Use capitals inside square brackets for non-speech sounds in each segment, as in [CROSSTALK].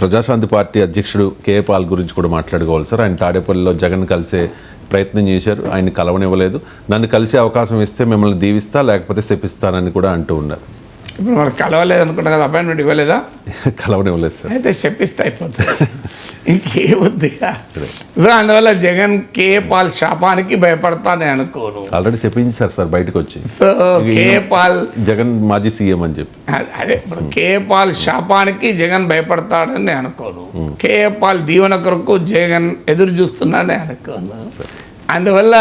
Praja Shanti party అధ్యక్షుడు K A Paul గురించి కూడా మాట్లాడుకోవాలి సార్. ఆయన తాడేపల్లిలో జగన్ కలిసే ప్రయత్నం చేశారు. ఆయన కలవనివ్వలేదు. నన్ను కలిసే అవకాశం ఇస్తే మిమ్మల్ని దీవిస్తా లేకపోతే శపిస్తానని కూడా అంటూ ఉన్నారు. ఇప్పుడు మనకు కలవలేదు అనుకుంటా కదా అపాయింట్మెంట్ ఇవ్వలేదా? [LAUGHS] కలవనివ్వలేదు సార్. అయితే చెప్పిస్తే అయిపోతుంది. [LAUGHS] ఇంకేముంది? సో అందువల్ల జగన్ కే పాల్ శాపానికి భయపడతానే అనుకోను. ఆల్రెడీ చెప్పించారు సార్ బయటకు వచ్చి సో కే పాల్ జగన్ మాజీ సీఎం అని చెప్పి. అదే ఇప్పుడు కే పాల్ శాపానికి జగన్ భయపడతాడని నేను అనుకోను. కే పాల్ దీవెన కొరకు జగన్ ఎదురు చూస్తున్నాడని అనుకోను. అందువల్ల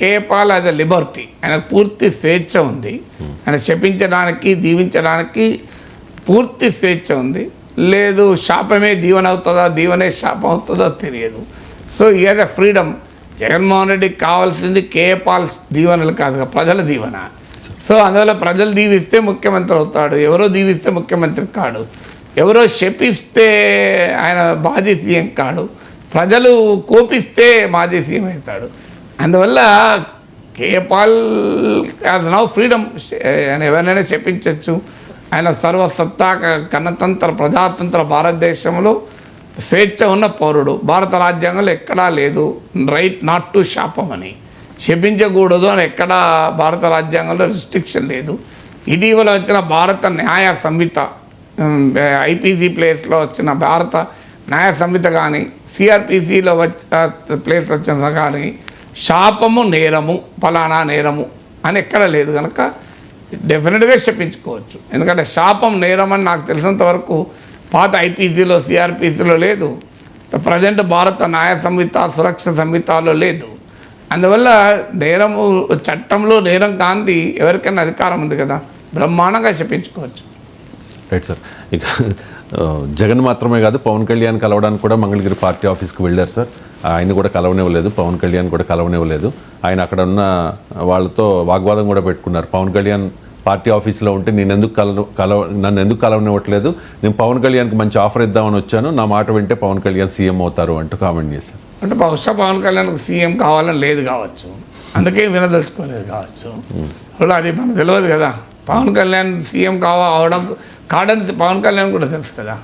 K Paul as a liberty ఆయన పూర్తి స్వేచ్ఛ ఉంది. ఆయన శపించడానికి దీవించడానికి పూర్తి స్వేచ్ఛ ఉంది. లేదు శాపమే దీవెన అవుతుందా దీవెనే శాపం అవుతుందో తెలియదు so is a freedom Jaganmohan రెడ్డికి కావాల్సింది కేపాల్ దీవెనలు కాదు ప్రజల దీవెన. సో అందువల్ల ప్రజలు దీవిస్తే ముఖ్యమంత్రి అవుతాడు ఎవరో దీవిస్తే ముఖ్యమంత్రి కాడు ఎవరో శపిస్తే ఆయన మాజీ సీఎం కాడు ప్రజలు కోపిస్తే మాజీ సీఎం అవుతాడు. అందువల్ల కేపాల్ యాజ్ నౌ ఫ్రీడమ్ ఆయన ఎవరినైనా చెప్పించవచ్చు ఆయన సర్వసత్తాక గణతంత్ర ప్రజాతంత్ర భారతదేశంలో స్వేచ్ఛ ఉన్న పౌరుడు. భారత రాజ్యాంగంలో ఎక్కడా లేదు. రైట్ నాట్ టు శాపం అని శపించకూడదు అని ఎక్కడా భారత రాజ్యాంగంలో రిస్ట్రిక్షన్ లేదు. ఇటీవల వచ్చిన భారత న్యాయ సంహిత ఐపీసీ ప్లేస్లో వచ్చిన భారత న్యాయ సంహిత కానీ సిఆర్పిసిలో వచ్చ ప్లేస్ వచ్చిన కానీ శాపము నేరము ఫలానా నేరము అని ఎక్కడ లేదు కనుక డెఫినెట్గా చెప్పించుకోవచ్చు. ఎందుకంటే శాపం నేరం అని నాకు తెలిసినంత వరకు పాత ఐపీసీలో సిఆర్పీసీలో లేదు. ప్రజెంట్ భారత న్యాయ సంహిత సురక్ష సంహితలో లేదు. అందువల్ల నేరము చట్టంలో నేరం కాంతి ఎవరికైనా అధికారం ఉంది కదా? బ్రహ్మాండంగా చెప్పించుకోవచ్చు. రైట్ సార్ ఇక జగన్ మాత్రమే కాదు పవన్ కళ్యాణ్ కలవడానికి కూడా మంగళగిరి పార్టీ ఆఫీస్కి వెళ్ళారు సార్ ఆయన కూడా కలవనివ్వలేదు పవన్ కళ్యాణ్ కూడా కలవనివ్వలేదు. ఆయన అక్కడ ఉన్న వాళ్ళతో వాగ్వాదం కూడా పెట్టుకున్నారు. పవన్ కళ్యాణ్ పార్టీ ఆఫీస్లో ఉంటే నేను ఎందుకు కల కలవ నన్ను ఎందుకు కలవనివ్వట్లేదు? నేను పవన్ కళ్యాణ్కి మంచి ఆఫర్ ఇద్దామని వచ్చాను నా మాట వింటే పవన్ కళ్యాణ్ సీఎం అవుతారు అంటూ కామెంట్ చేశాను అంటే బహుశా పవన్ కళ్యాణ్కి సీఎం కావాలని లేదు కావచ్చు. అందుకే వినదలుచుకోలేదు. కావచ్చు ఇప్పుడు అది మనకు తెలియదు కదా. పవన్ కళ్యాణ్ సీఎం కావ అవడం కాడని పవన్ కళ్యాణ్ కూడా తెలుసు కదా.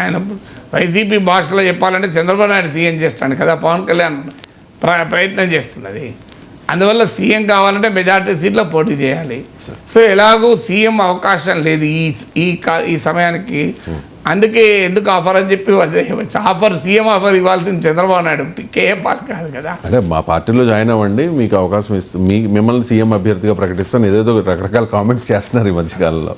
ఆయన వైసీపీ భాషలో చెప్పాలంటే చంద్రబాబు నాయుడు సీఎం చేస్తాడు కదా పవన్ కళ్యాణ్ ప్ర ప్రయత్నం చేస్తున్నది. అందువల్ల సీఎం కావాలంటే మెజార్టీ సీట్లో పోటీ చేయాలి. సో ఎలాగో సీఎం అవకాశం లేదు ఈ ఈ కా- ఈ సమయానికి. అందుకే ఎందుకు ఆఫర్ అని చెప్పి [LAUGHS] ఆఫర్ సీఎం ఆఫర్ ఇవ్వాల్సింది చంద్రబాబు నాయుడు. కేఏ పాల్ కాదు కదా. అదే మా పార్టీలో జాయిన్ అవ్వండి మీకు అవకాశం ఇస్తుంది మీ మిమ్మల్ని సీఎం అభ్యర్థిగా ప్రకటిస్తాను. ఏదేదో రకరకాల కామెంట్స్ చేస్తున్నారు ఈ మధ్యకాలంలో.